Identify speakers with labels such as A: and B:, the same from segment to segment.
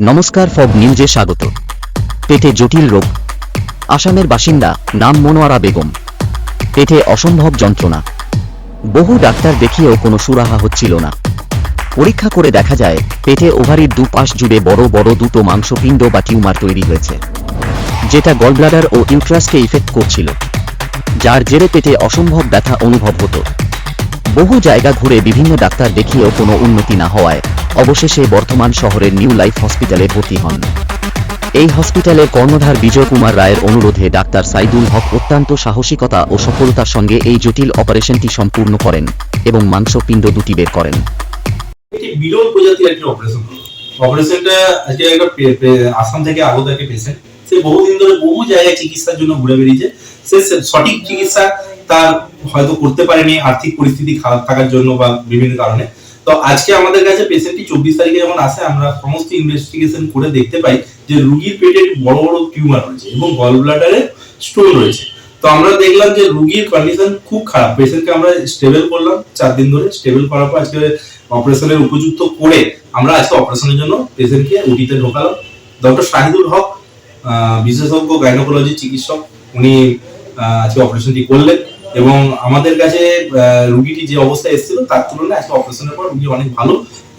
A: নমস্কার ফব নিউজে স্বাগত। পেটে জটিল রোগ। আসামের বাসিন্দা নাম মনোয়ারা বেগম। পেটে অসম্ভব যন্ত্রণা। বহু ডাক্তার দেখিয়েও কোনো সুরাহা হচ্ছিল না। পরীক্ষা করে দেখা যায়, পেটে ওভারির দুপাশ জুড়ে বড় বড় দুটো মাংসপিণ্ড বা টিউমার তৈরি হয়েছে, যেটা গলব্লাডার ও ইউট্রাসকে ইফেক্ট করছিল, যার জেরে পেটে অসম্ভব ব্যথা অনুভব হতো। বহু জায়গা ঘুরে বিভিন্ন ডাক্তার দেখিয়েও কোনো উন্নতি না হওয়ায় অবশেষে বর্তমান শহরের নিউ লাইফ হসপিটালে ভর্তি হন। এই হসপিটালের কর্ণধার বিজয় কুমার রায়ের অনুরোধে ডাক্তার সাইদুল হক অত্যন্ত সাহসিকতা ও সফলতার সঙ্গে এই জটিল অপারেশনটি সম্পূর্ণ করেন এবং মাংসপিণ্ড দুটি বের করেন।
B: সে বহুদিন ধরে বহু জায়গায় চিকিৎসার জন্য ঘুরে বেরিয়েছে সে সঠিক চিকিৎসা তার হয়তো করতে পারেনি, আর্থিক পরিস্থিতি খারাপ থাকার জন্য বা বিভিন্ন কারণে। তো আজকে আমাদের কাছে পেশেন্টটি চব্বিশ তারিখে যখন আসে, আমরা সমস্ত ইনভেস্টিগেশন করে দেখতে পাই যে রুগীর পেটে বড় বড় টিউমার রয়েছে এবং গল ব্লাডারে স্টোন রয়েছে। তো আমরা দেখলাম যে রুগীর কন্ডিশন খুব খারাপ। পেশেন্টকে আমরা স্টেবল করলাম চার দিন ধরে। স্টেবল করার পর আজকে অপারেশনের উপযুক্ত করে আমরা আজকে অপারেশনের জন্য পেশেন্টকে ওটিতে ঢোকালাম। ডক্টর শাহিদুল হক বিশেষজ্ঞ গাইনোকোলজি চিকিৎসক, উনি আজকে অপারেশনটি করলেন। এবং আমাদের কাছে রুগীটি যে অবস্থায় এসেছিল, তার তুলনায় আজকে অপারেশনের পর রুগী অনেক ভালো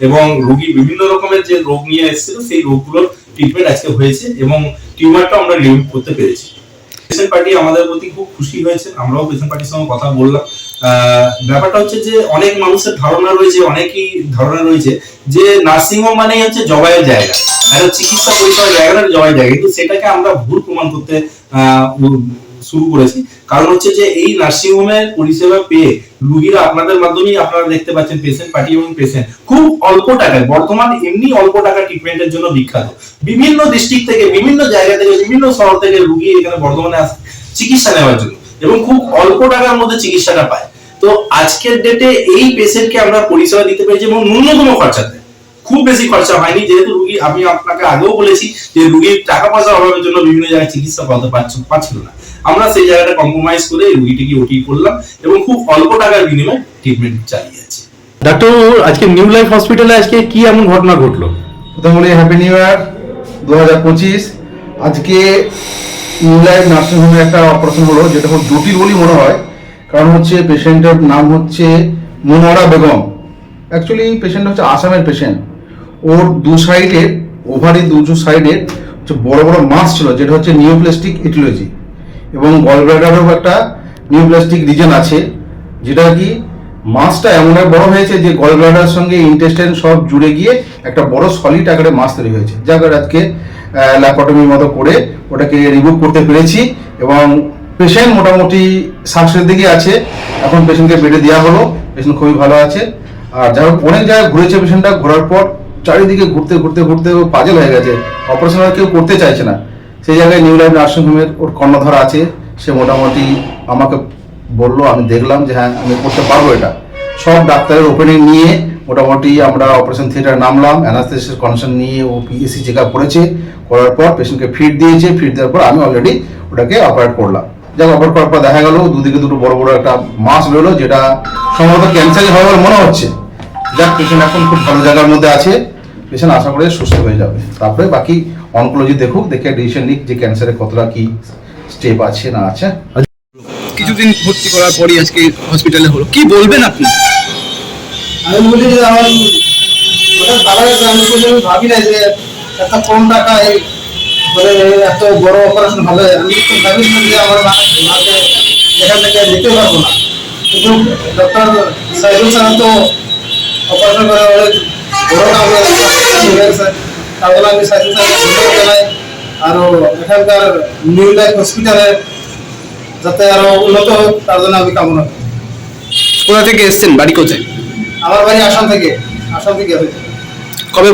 B: এবং রুগী বিভিন্ন রকমের যে রোগ নিয়ে এসেছিল, সেই রোগগুলোর ট্রিটমেন্ট আজকে হয়েছে এবং টিউমারটা আমরা রিমুভ করতে পেরেছি। পেশেন্ট পার্টি আমাদের প্রতি খুব খুশি হয়েছে আমরাও পেশেন্ট পার্টির সঙ্গে কথা বললাম। ব্যাপারটা হচ্ছে যে অনেক মানুষের ধারণা রয়েছে, অনেকই ধারণা রয়েছে যে নার্সিং হোম মানেই হচ্ছে জবাইয়ের জায়গা। একটা চিকিৎসা পরিষেবার জায়গাটা জবাইয়ের জায়গা, কিন্তু সেটাকে আমরা ভুল প্রমাণ করতে শুরু করেছি। কারণ হচ্ছে যে এই নার্সিং হোমের পরিষেবা পেয়ে রুগীরা আপনাদের মাধ্যমেই আপনারা দেখতে পাচ্ছেন পেশেন্ট পার্টি এবং পেশেন্ট খুব অল্প টাকায়, বর্তমান এমনি অল্প টাকা ট্রিটমেন্টের জন্য বিখ্যাত। বিভিন্ন ডিস্ট্রিক্ট থেকে, বিভিন্ন জায়গা থেকে, বিভিন্ন শহর থেকে রুগী এখানে বর্ধমানে আসে চিকিৎসা নেওয়ার জন্য এবং খুব অল্প টাকার মধ্যে চিকিৎসাটা পায়। তো আজকের ডেটে এই পেশেন্টকে আমরা পরিষেবা দিতে পেরেছি এবং ন্যূনতম খরচাতে। খুব বেশি খরচা হয়নি। যেহেতু রুগী আমি আপনাকে আগেও বলেছি যে রুগীর টাকা পয়সার অভাবের জন্য বিভিন্ন জায়গায় চিকিৎসা করাতে পারছ- পারছিল না। আমরা সেই জায়গাটা কম্প্রোমাইজ করে এই রুগীটিকে ওটি করলাম এবং খুব অল্প টাকার বিনিময়ে ট্রিটমেন্ট চালিয়ে যাচ্ছি
C: ডাক্তার আজকে নিউ লাইফ হসপিটালে আজকে কি এমন ঘটনা ঘটলো?
D: প্রথম বলি হ্যাপি নিউ ইয়ার দু হাজার পঁচিশ। আজকে নিউ লাইফ নার্সিংহোমে একটা অপারেশন হলো যেটা খুব জটিল বলেই মনে হয়। কারণ হচ্ছে পেশেন্টের নাম হচ্ছে মনোয়ারা বেগম। অ্যাকচুয়ালি পেশেন্ট হচ্ছে আসামের পেশেন্ট ওর দু সাইডে, ওভারি দুটো সাইডে বড় বড় মাছ ছিল, যেটা হচ্ছে নিউপ্লাস্টিক ইটিওলজি এবং গলব্লাডারও একটা নিউপ্লাস্টিক রিজন আছে, যেটা কি মাছটা এমন বড় হয়েছে যে গলব্লাডার সঙ্গে ইন্টেস্টাইন সব জুড়ে গিয়ে একটা বড় সলিড আকারে মাছ তৈরি হয়েছে। যাকে আজকে ল্যাপাটমির মতো করে ওটাকে রিমুভ করতে পেরেছি এবং পেশেন্ট মোটামুটি সাকসের দিকে আছে। এখন পেশেন্টকে বেডে দেওয়া হলো পেশেন্ট খুবই ভালো আছে। আর যাই হোক, অনেক জায়গায় ঘুরেছে পেশেন্টটা ঘোরার পর চারিদিকে ঘুরতে ঘুরতে ঘুরতে ও পাজল হয়ে গেছে। অপারেশন আর কেউ করতে চাইছে না। সেই জায়গায় নিউ লাইফ নার্সিং হোমের ওর কর্ণধর আছে। সে মোটামুটি আমাকে বলল, আমি দেখলাম যে হ্যাঁ আমি করতে পারব এটা। সব ডাক্তারের ওপেনিং নিয়ে মোটামুটি আমরা অপারেশন থিয়েটার নামলাম। অ্যানাস্থেসিস কন্ডিশন নিয়ে ও পিএসসি চেক আপ করেছে। করার পর পেশেন্টকে ফিট দিয়েছে। ফিট দেওয়ার পর আমি অলরেডি ওটাকে অপারেট করলাম। যাক অপারেট করার পর দেখা গেল, দুদিকে দুটো বড় বড় একটা মাস রইল, যেটা সম্ভবত ক্যান্সারই হবে বলে মনে হচ্ছে। যাক পেশেন্ট এখন খুব ভালো জায়গার মধ্যে আছে। পেশেন্ট আশা করে সুস্থ হয়ে যাবে। তারপরে বাকি অনকোলজি দেখুক দেখে ডিসিশন নিক যে ক্যান্সারে কতটা কি স্টেপ আছে না আছে।
E: কিছুদিন ভর্তি করার পরই আজকে হসপিটালে হলো। কি বলবেন আপনি?
F: আমি বলি যে আমার হয়েছে আমি ভাবি না যে এত কম টাকায় মানে এত বড় অপারেশন হবে। আমি তো ভাবিছিলাম যে আমার মা- মাকে এখান থেকে নিতে পারব না। কিন্তু ডক্টর সাইদুল স্যার তো অপারেশন করে বড় আমি জানাই আরও এখানকার নিউ লাইফ হসপিটালে যাতে আরও উন্নত হোক তার জন্য আমি কামনা করি।
E: কোথা থেকে এসছেন? বাড়ি কোথায়?
F: আমার বাড়ি আসাম থেকে আসাম থেকে।
E: কবে